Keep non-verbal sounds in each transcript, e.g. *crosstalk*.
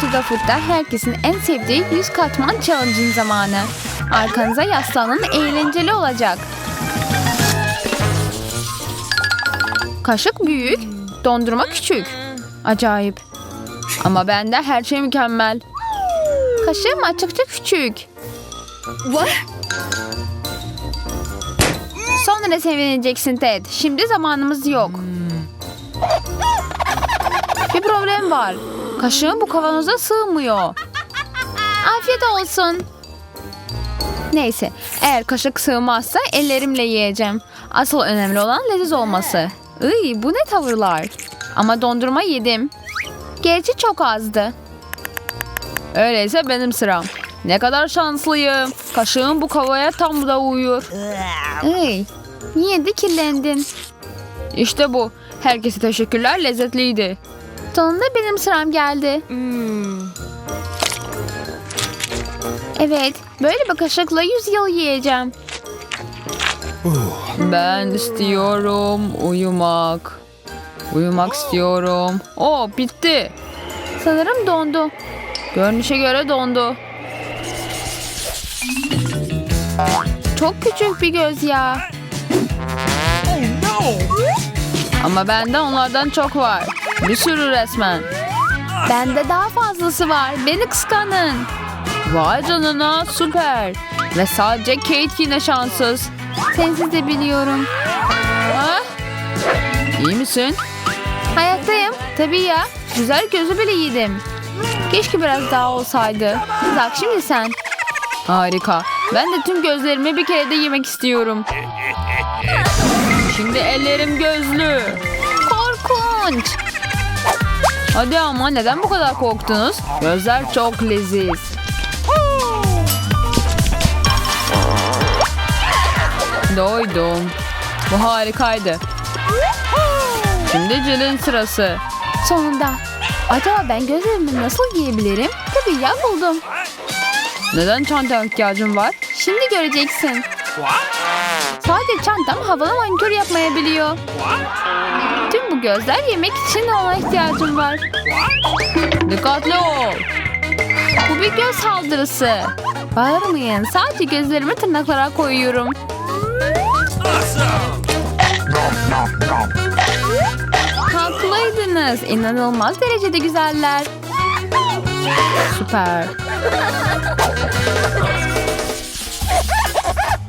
Ortada Food'da herkesin en sevdiği 100 katman challenge'ın zamanı. Arkanıza yaslanın eğlenceli olacak. Kaşık büyük, dondurma küçük. Acayip. Ama bende her şey mükemmel. Kaşığım açıkça küçük. Sonra sevineceksin Ted. Şimdi zamanımız yok. Bir problem var. Kaşığım bu kavanoza sığmıyor. Afiyet olsun. Neyse, eğer kaşık sığmazsa ellerimle yiyeceğim. Asıl önemli olan leziz olması. Iy, bu ne tavırlar? Ama dondurma yedim. Gerçi çok azdı. Öyleyse benim sıram. Ne kadar şanslıyım. Kaşığım bu kavaya tam da uyuyor. Iy, niye de kirlendin? İşte bu. Herkese teşekkürler lezzetliydi. Sonunda benim sıram geldi. Evet, böyle bir kaşıkla 100 yıl yiyeceğim. Ben istiyorum uyumak. Uyumak istiyorum. Oo bitti. Sanırım dondu. Görünüşe göre dondu. Çok küçük bir göz ya. Ama bende onlardan çok var. Bir sürü resmen. Bende daha fazlası var. Beni kıskanın. Vay canına süper. Ve sadece Kate yine şanssız. Sensiz de biliyorum. Ha? İyi misin? Hayattayım. Tabii ya. Güzel gözü bile yedim. Keşke biraz daha olsaydı. Bak şimdi sen. Harika. Ben de tüm gözlerimi bir kere de yemek istiyorum. *laughs* Şimdi ellerim gözlü. Korkunç. Hadi ama neden bu kadar korktunuz? Gözler çok leziz. Doydum. Bu harikaydı. Şimdi Jill'in sırası. Sonunda. Acaba ben gözlerimi nasıl giyebilirim? Tabii ya buldum. Neden çantaya ihtiyacın var? Şimdi göreceksin. Sadece çantam havalı manikür yapmayabiliyor. Gözler yemek için ona ihtiyacım var. Dikkatli ol. Bu bir göz saldırısı. Bağırmayın. Sadece gözlerimi tırnaklara koyuyorum. Haklıydınız. İnanılmaz derecede güzeller. Süper.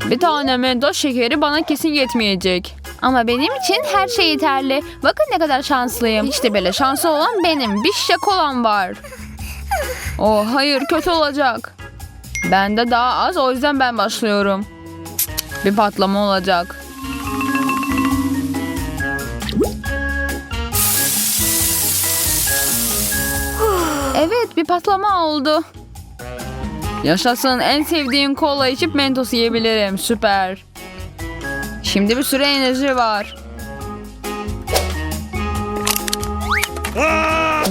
Bir tane mentos şekeri bana kesin yetmeyecek. Ama benim için her şey yeterli. Bakın ne kadar şanslıyım. İşte böyle şanslı olan benim. Bir şişe kolam var. Oh hayır kötü olacak. Bende daha az o yüzden ben başlıyorum. Bir patlama olacak. Evet bir patlama oldu. Yaşasın en sevdiğim kola içip mentos yiyebilirim. Süper. Şimdi bir sürü enerji var.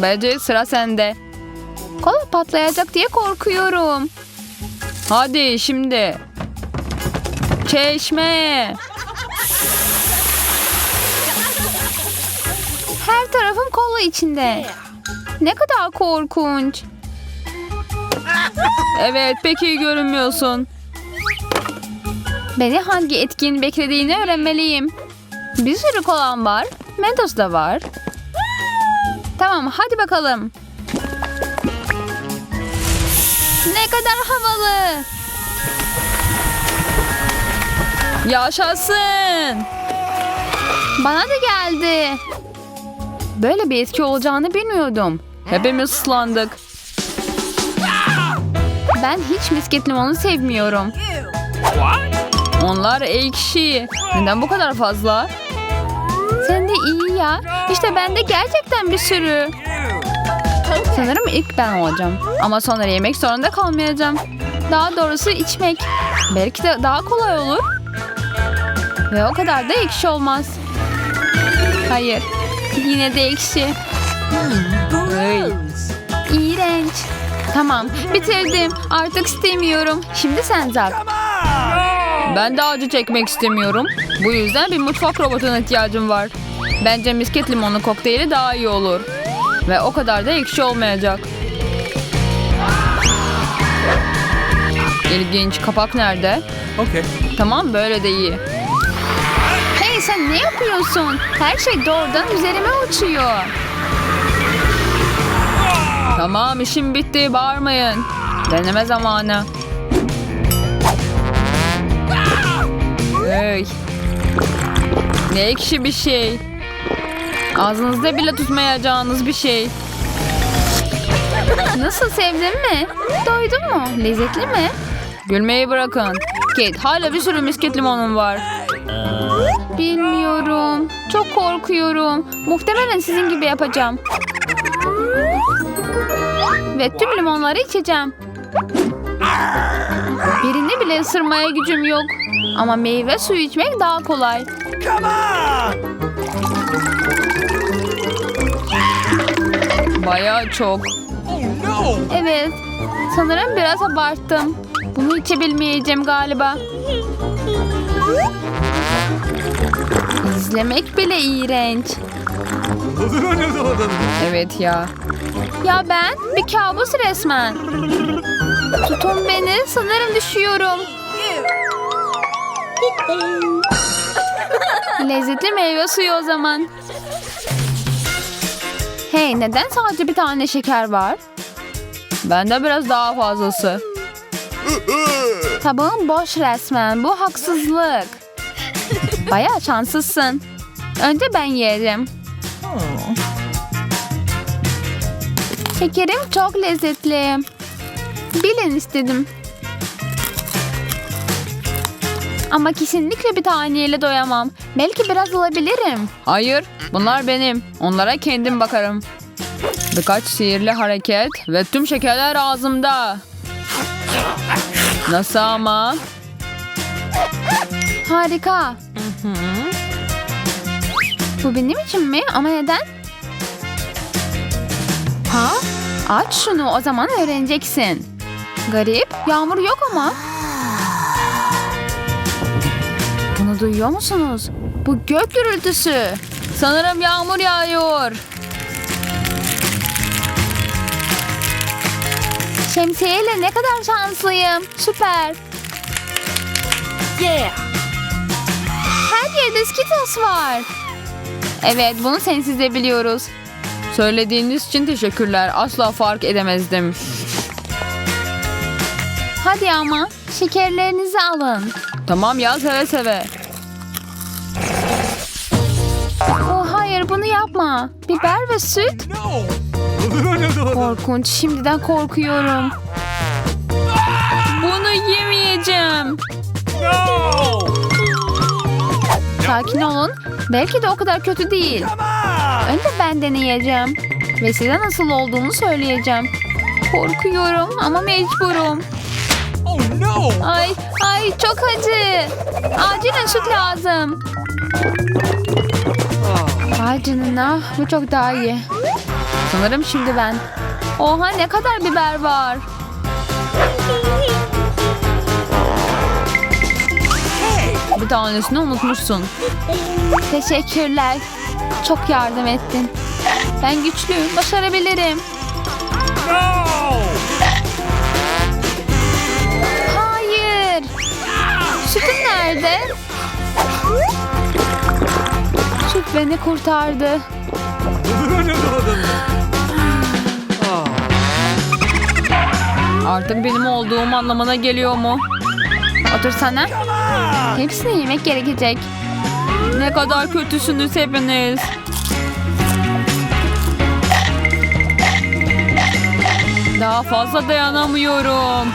Bence sıra sende. Kola patlayacak diye korkuyorum. Hadi şimdi. Çeşme. Her tarafım kola içinde. Ne kadar korkunç. Evet pek iyi görünmüyorsun. Beni hangi etkin beklediğini öğrenmeliyim. Bir sürü kolam var. Mentos da var. Tamam hadi bakalım. Ne kadar havalı. Yaşasın. Bana da geldi. Böyle bir etki olacağını bilmiyordum. Hepimiz ıslandık. Ben hiç misket limonu sevmiyorum. Onlar ekşi. Neden bu kadar fazla? Sen de iyi ya. İşte bende gerçekten bir sürü. Sanırım ilk ben olacağım. Ama sonra yemek zorunda kalmayacağım. Daha doğrusu içmek. Belki de daha kolay olur. Ve o kadar da ekşi olmaz. Hayır. Yine de ekşi. Ay. İğrenç. Tamam bitirdim. Artık istemiyorum. Şimdi sen Zak. Ben de acı çekmek istemiyorum. Bu yüzden bir mutfak robotuna ihtiyacım var. Bence misket limonlu kokteyli daha iyi olur. Ve o kadar da ekşi olmayacak. İlginç. Kapak nerede? Okay. Tamam böyle de iyi. Hey sen ne yapıyorsun? Her şey doğrudan üzerime uçuyor. Tamam işim bitti. Bağırmayın. Deneme zamanı. Hey. Ne ekşi bir şey. Ağzınızda bile tutmayacağınız bir şey. Nasıl sevdin mi? Doydun mu? Lezzetli mi? Gülmeyi bırakın. Kate hala bir sürü misket limonum var. Bilmiyorum. Çok korkuyorum. Muhtemelen sizin gibi yapacağım. Ve tüm limonları içeceğim. Birini bile ısırmaya gücüm yok. Ama meyve suyu içmek daha kolay. Come on! Bayağı çok. Oh no! Evet. Sanırım biraz abarttım. Bunu içebilmeyeceğim galiba. İzlemek bile iğrenç. Evet ya. Ya ben bir kabus resmen. Tutun beni. Sanırım düşüyorum. Lezzetli meyve suyu o zaman. Hey neden sadece bir tane şeker var? Bende biraz daha fazlası. Tabağın boş resmen. Bu haksızlık. Bayağı şanslısın. Önce ben yerim. Şekerim çok lezzetli. Bilin istedim. Ama kesinlikle bir taneyle doyamam. Belki biraz alabilirim. Hayır, bunlar benim. Onlara kendim bakarım. Birkaç sihirli hareket ve tüm şekerler ağzımda. Nasıl ama? Harika. Bu benim için mi? Ama neden? Ha? Aç şunu o zaman öğreneceksin. Garip. Yağmur yok ama. Bunu duyuyor musunuz? Bu gök gürültüsü. Sanırım yağmur yağıyor. Şemsiyeyle ne kadar şanslıyım. Süper. Yeah! Her yerde Skittles var. Evet bunu sensiz de biliyoruz. Söylediğiniz için teşekkürler. Asla fark edemezdim. Hadi ama şekerlerinizi alın. Tamam ya seve seve. Bunu yapma. Biber ve süt. *laughs* Korkunç. Şimdiden korkuyorum. Bunu yemeyeceğim. Sakin olun. Belki de o kadar kötü değil. Önce ben deneyeceğim. Ve size nasıl olduğunu söyleyeceğim. Korkuyorum ama mecburum. Oh! Ay, ay çok acı. Acilen süt lazım. Ay canına bu çok daha iyi. Sanırım şimdi ben. Oha ne kadar biber var. Bir tanesini unutmuşsun. Teşekkürler. Çok yardım ettin. Ben güçlüyüm, başarabilirim. Hayır. Sütün nerede? Beni kurtardı. *laughs* Artık benim olduğum anlamına geliyor mu? Otursana. Hepsini yemek gerekecek. Ne kadar kötüsünüz hepiniz. Daha fazla dayanamıyorum.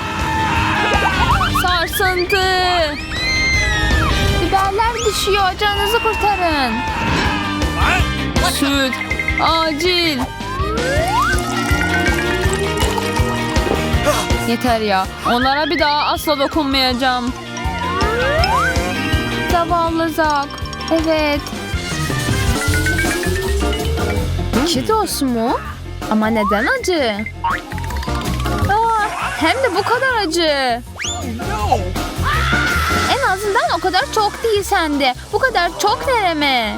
Sarsıntı. Biberler düşüyor. Canınızı kurtarın. Süt. Acil. Yeter ya. Onlara bir daha asla dokunmayacağım. Zavallı Zak. Evet. Cheetos mu? Ama neden acı? Aa, hem de bu kadar acı. En azından o kadar çok değil sende. Bu kadar çok nereme?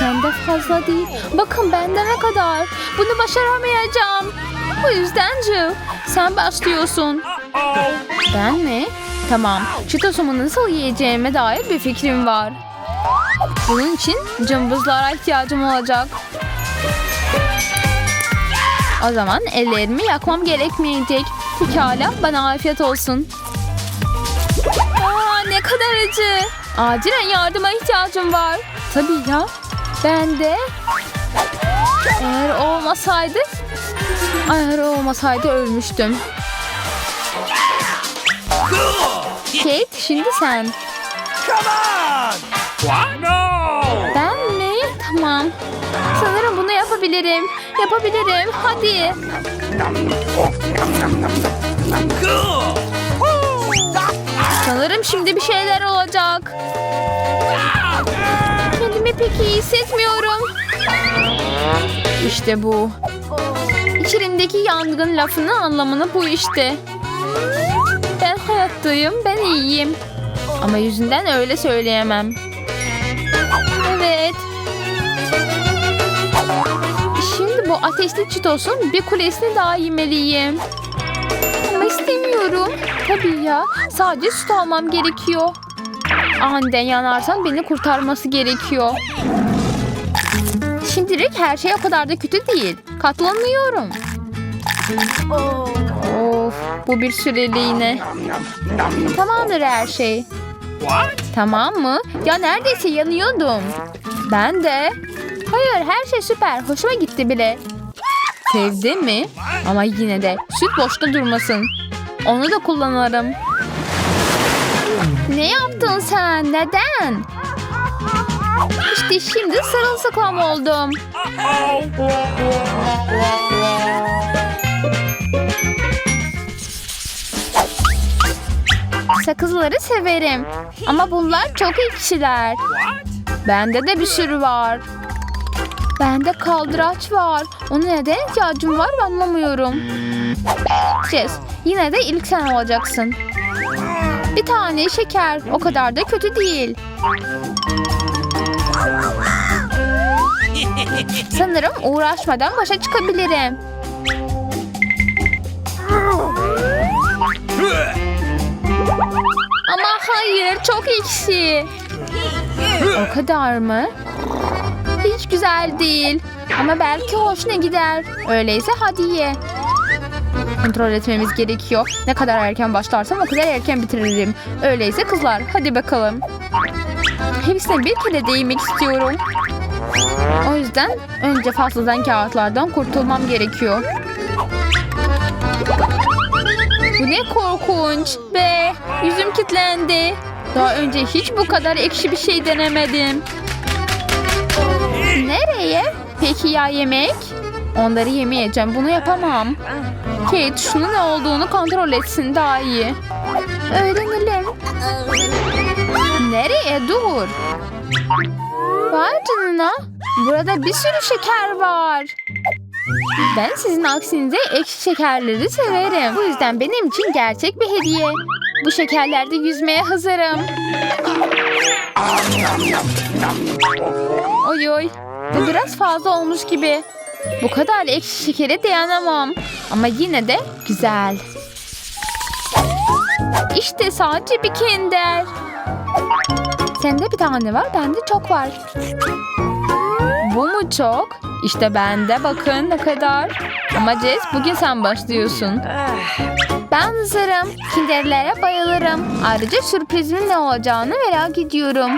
Sende fazla değil. Bakın bende ne kadar. Bunu başaramayacağım. Bu yüzden Jill, sen başlıyorsun. Ben mi? Tamam. Çitosumu nasıl yiyeceğime dair bir fikrim var. Bunun için cımbızlara ihtiyacım olacak. O zaman ellerimi yakmam gerekmeyecek. Pekala bana afiyet olsun. Aa, ne kadar acı. Acilen yardıma ihtiyacım var. Tabii ya. Ben de. Eğer olmasaydı... Eğer olmasaydı ölmüştüm. Kate şimdi sen. Ben mi? Tamam. Sanırım bunu yapabilirim. Yapabilirim. Hadi. Sanırım şimdi bir şeyler olacak. Pek iyi hissetmiyorum. İşte bu. İçerimdeki yangın lafının anlamını bu işte. Ben hayattayım, ben iyiyim. Ama yüzünden öyle söyleyemem. Evet. Şimdi bu ateşli çitosun bir kulesini daha yemeliyim. Ama istemiyorum. Tabii ya. Sadece süt almam gerekiyor. Aniden yanarsan beni kurtarması gerekiyor. Şimdilik her şey o kadar da kötü değil. Katlanıyorum. Of, bu bir süreliğine. Tamamdır her şey. Tamam mı? Ya neredeyse yanıyordum. Ben de. Hayır her şey süper. Hoşuma gitti bile. Sevdi mi? Ama yine de süt boşta durmasın. Onu da kullanırım. Ne yaptın sen? Neden? İşte şimdi sırılsıklam oldum. Sakızları severim. Ama bunlar çok ekşiler. Bende de bir sürü var. Bende kaldıraç var. Ona neden ihtiyacım var anlamıyorum. Jess, yine de ilk sen olacaksın. Bir tane şeker. O kadar da kötü değil. Sanırım uğraşmadan başa çıkabilirim. Ama hayır çok ekşi. O kadar mı? Hiç güzel değil. Ama belki hoşuna gider. Öyleyse hadi ye. Kontrol etmemiz gerekiyor. Ne kadar erken başlarsam o kadar erken bitiririm. Öyleyse kızlar hadi bakalım. Hepsine bir kere değinmek istiyorum. O yüzden önce fazladan kağıtlardan kurtulmam gerekiyor. Bu ne korkunç be. Yüzüm kilitlendi. Daha önce hiç bu kadar ekşi bir şey denemedim. Nereye? Peki ya yemek? Onları yemeyeceğim. Bunu yapamam. Kate şunun ne olduğunu kontrol etsin daha iyi. Öğrenelim. Nereye? Dur. Vay canına. Burada bir sürü şeker var. Ben sizin aksinize ekşi şekerleri severim. Bu yüzden benim için gerçek bir hediye. Bu şekerlerde yüzmeye hazırım. Oy oy. Bu biraz fazla olmuş gibi. Bu kadar ekşi şekere dayanamam. Ama yine de güzel. İşte sadece bir kinder. Sende bir tane var, bende çok var. Bu mu çok? İşte bende bakın ne kadar. Ama Jess bugün sen başlıyorsun. Ben hazırım. Kinderlere bayılırım. Ayrıca sürprizimin ne olacağını merak ediyorum.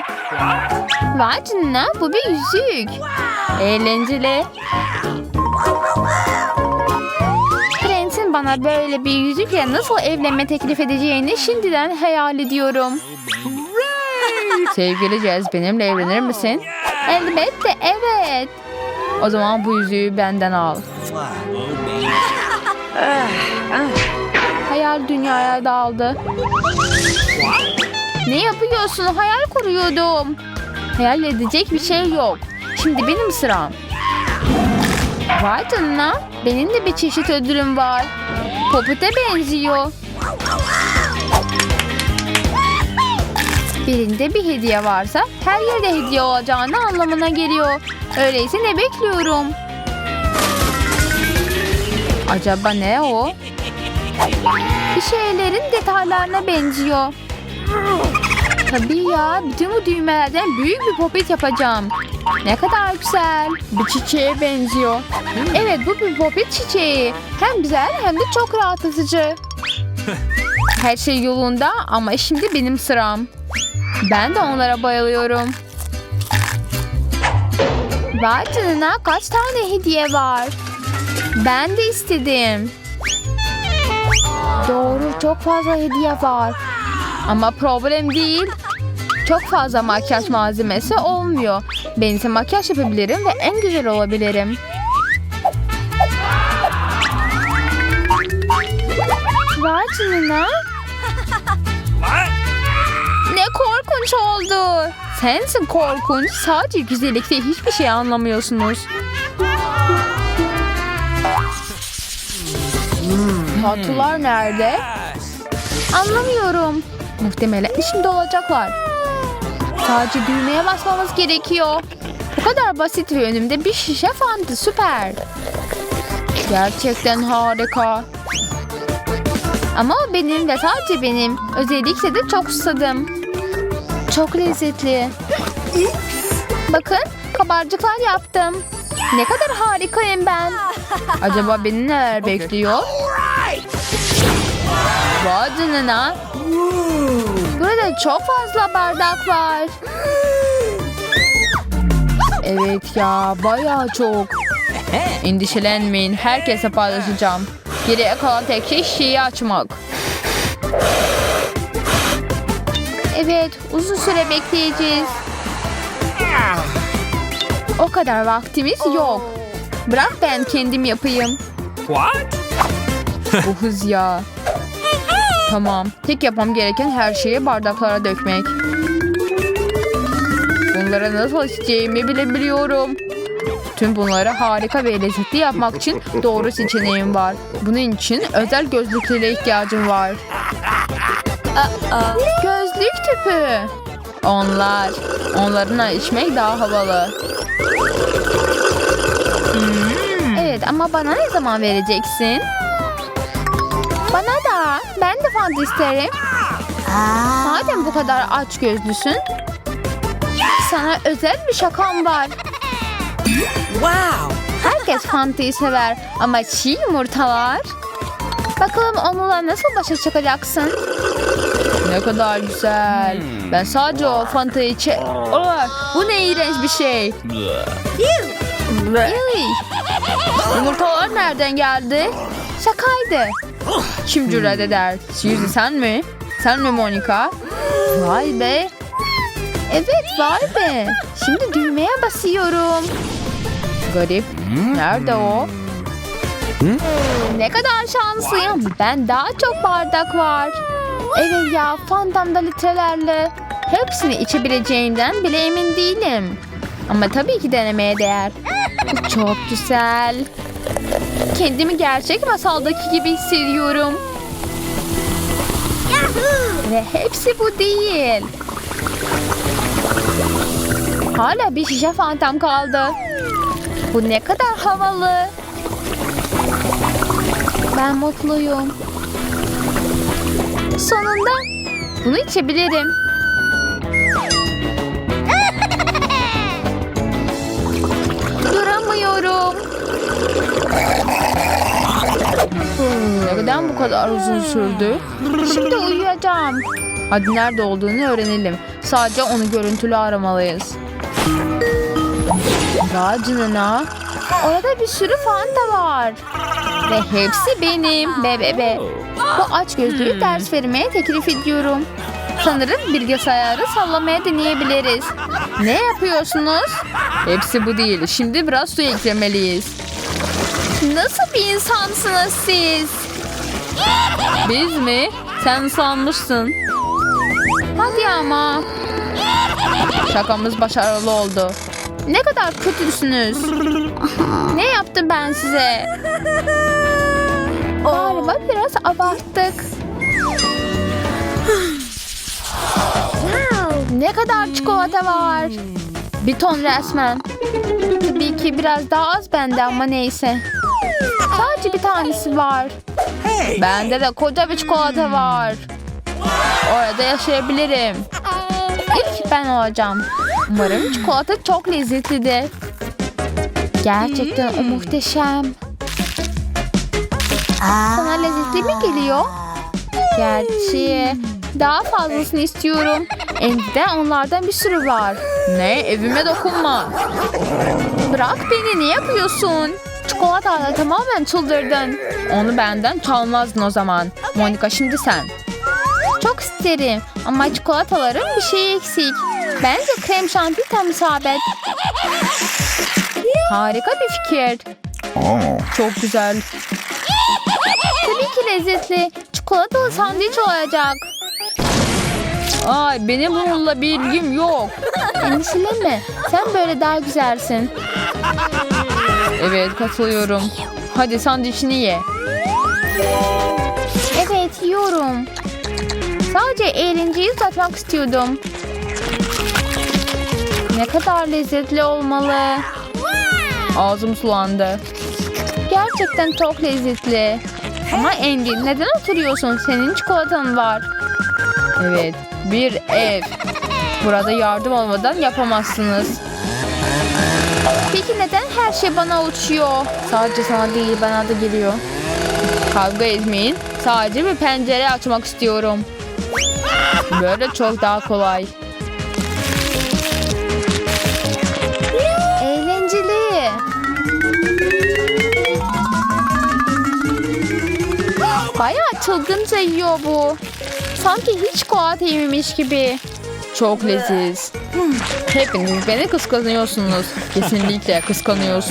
Vay canına bu bir yüzük. Eğlenceli. Prensin bana böyle bir yüzükle nasıl evlenme teklif edeceğini şimdiden hayal ediyorum. Sevgili Jess benimle evlenir misin? Elbette evet. O zaman bu yüzüğü benden al. Hayal dünyaya daldı. Ne yapıyorsun? Hayal kuruyordum. Hayal edecek bir şey yok. Şimdi benim sıram. Vay canına. Benim de bir çeşit ödülüm var. Poput'e benziyor. Birinde bir hediye varsa her yerde hediye olacağını anlamına geliyor. Öyleyse ne bekliyorum? Acaba ne o? Bir şeylerin detaylarına benziyor. Tabii ya. Bütün bu düğmelerden büyük bir popit yapacağım. Ne kadar güzel. Bir çiçeğe benziyor. Evet bu bir popit çiçeği. Hem güzel hem de çok rahatlatıcı. *laughs* Her şey yolunda ama şimdi benim sıram. Ben de onlara bayılıyorum. Vay canına kaç tane hediye var. Ben de istedim. Doğru çok fazla hediye var. Ama problem değil. Çok fazla makyaj malzemesi olmuyor. Ben ise makyaj yapabilirim ve en güzel olabilirim. Vay canına. Ne korkunç oldu. Sensin korkunç. Sadece güzellikte hiçbir şey anlamıyorsunuz. Tatlılar nerede? Anlamıyorum. Muhtemelen şimdi olacaklar. Sadece düğmeye basmamız gerekiyor. Bu kadar basit ve önümde bir şişe fanta süper. Gerçekten harika. Ama o benim ve sadece benim. Özellikle de çok susadım. Çok lezzetli. Bakın kabarcıklar yaptım. Ne kadar harikayım ben. Acaba beni neler bekliyor? Vay canına. Burada çok fazla bardak var. Evet ya bayağı çok. Endişelenmeyin herkese paylaşacağım. Geriye kalan tek şey şişeyi açmak. Evet uzun süre bekleyeceğiz. O kadar vaktimiz yok. Bırak ben kendim yapayım. What? Bu hız ya. Tamam. Tek yapmam gereken her şeyi bardaklara dökmek. Bunları nasıl içeceğimi bile biliyorum. Tüm bunları harika ve lezzetli yapmak için doğru seçeneğim var. Bunun için özel gözlüklere ihtiyacım var. Gözlük tüpü. Onlar. Onlarına içmek daha havalı. Hmm, Evet ama bana ne zaman vereceksin? Bana da. Ben de fanta isterim. Madem bu kadar aç gözlüsün. Sana özel bir şakam var. Wow. Herkes fantayı sever ama çiğ yumurtalar. Bakalım onunla nasıl başa çıkacaksın? Ne kadar güzel. Ben sadece o fantayı içe... Aa, bu ne iğrenç bir şey. Yumurtalar nereden geldi? Şakaydı. Kim cüret eder? Suzy sen mi? Sen mi Monica? Vay be. Evet vay be. Şimdi düğmeye basıyorum. Garip. Nerede o? Ne kadar şanslıyım. Ben daha çok bardak var. Evet ya fantamda litrelerle. Hepsini içebileceğimden bile emin değilim. Ama tabii ki denemeye değer. Çok güzel. Kendimi gerçek masaldaki gibi hissediyorum. Ve hepsi bu değil. Hala bir şişe fantam kaldı. Bu ne kadar havalı. Ben mutluyum. Sonunda bunu içebilirim. Neden bu kadar uzun sürdü? Şimdi uyuyacağım. Hadi nerede olduğunu öğrenelim. Sadece onu görüntülü aramalıyız. Vay canına. Orada bir sürü fanta var. Ve hepsi benim bebebe. Bu aç gözlüğü ders vermeye teklif ediyorum. Sanırım bilgisayarı sallamaya deneyebiliriz. Ne yapıyorsunuz? Hepsi bu değil. Şimdi biraz su eklemeliyiz. Nasıl bir insansınız siz? Biz mi? Sen sanmışsın. Hadi ama. Şakamız başarılı oldu. Ne kadar kötüsünüz. Ne yaptım ben size? Galiba biraz abarttık. ne kadar çikolata var. Bir ton resmen. Tabii ki biraz daha az bende ama neyse. Sadece bir tanesi var. Bende de koca bir çikolata var. Orada yaşayabilirim. İlk ben olacağım. Umarım çikolata çok lezzetlidir. Gerçekten o muhteşem. Sana lezzetli mi geliyor? Gerçi daha fazlasını istiyorum. Elde onlardan bir sürü var. Ne? Evime dokunma. Bırak beni ne yapıyorsun? Çikolatayla tamamen çıldırdın. Onu benden çalmazdın o zaman. Monika şimdi sen. Çok isterim ama çikolataların bir şey eksik. Bence krem şanti tam isabet. Harika bir fikir. Çok güzel. Tabii ki lezzetli. Çikolatalı sandviç olacak. Ay benim bununla bir ilgim yok. Endişelenme. Sen böyle daha güzelsin. Evet katılıyorum. Hadi sandviçini ye. Evet yiyorum. Sadece eğlenceyi uzatmak istiyordum. Ne kadar lezzetli olmalı. Ağzım sulandı. Gerçekten çok lezzetli. Ama Andy neden oturuyorsun? Senin çikolatan var. Evet bir ev. Burada yardım olmadan yapamazsınız. Peki neden her şey bana uçuyor? Sadece sana değil bana da geliyor. Kavga etmeyin. Sadece bir pencere açmak istiyorum. Böyle çok daha kolay. Eğlenceli. Bayağı çılgınca yiyor bu. Sanki hiç çikolata yememiş gibi. Çok leziz. Hepiniz beni kıskanıyorsunuz. Kesinlikle kıskanıyorsunuz.